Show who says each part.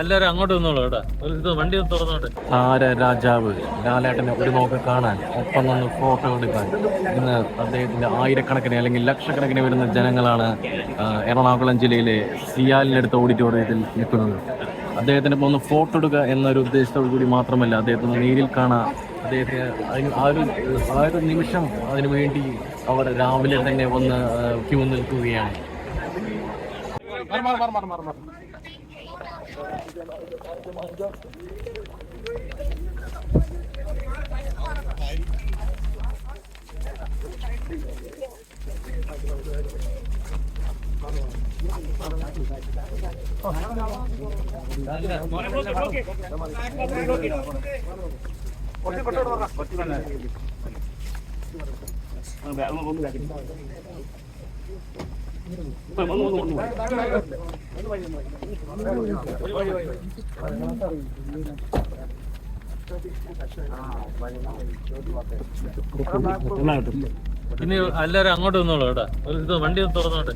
Speaker 1: എല്ലാരും അങ്ങോട്ട് ഒരു വണ്ടി ഒന്ന് തുറന്നോട്ടെ.
Speaker 2: ആര രാജാവ്? ലാലേട്ടനെ ഒരു നോക്ക് കാണാൻ. ഒപ്പം നിന്ന് ഫോട്ടോ എടുക്കാൻ. ഇന്ന് അദ്ദേഹത്തിന്റെ ആയിരക്കണക്കിന് അല്ലെങ്കിൽ ലക്ഷക്കണക്കിന് വരുന്ന ജനങ്ങളാണ് എറണാകുളം ജില്ലയിലെ സിയാലിനടുത്ത ഓഡിറ്റോറിയത്തിൽ നിൽക്കുന്നത്. അദ്ദേഹത്തിന് ഒന്ന് ഫോട്ടോ എടുക്കുക എന്നൊരു ഉദ്ദേശത്തോടു കൂടി മാത്രമല്ല അദ്ദേഹത്തിന് നേരിൽ കാണാൻ അദ്ദേഹത്തിന് അതിന് ആ ഒരു ആ ഒരു നിമിഷം അതിനു വേണ്ടി അവർ രാവിലെ തന്നെ വന്ന് ക്യൂ നിൽക്കുകയാണ്. मार मार मार मार मार मार।
Speaker 1: కొట్టి కొట్టడు కొట్టి ഇനി എല്ലാരും അങ്ങോട്ട് നിന്നോളൂ കേട്ടാ. ഒരു വണ്ടി ഒന്ന് തുറന്നോട്ടെ.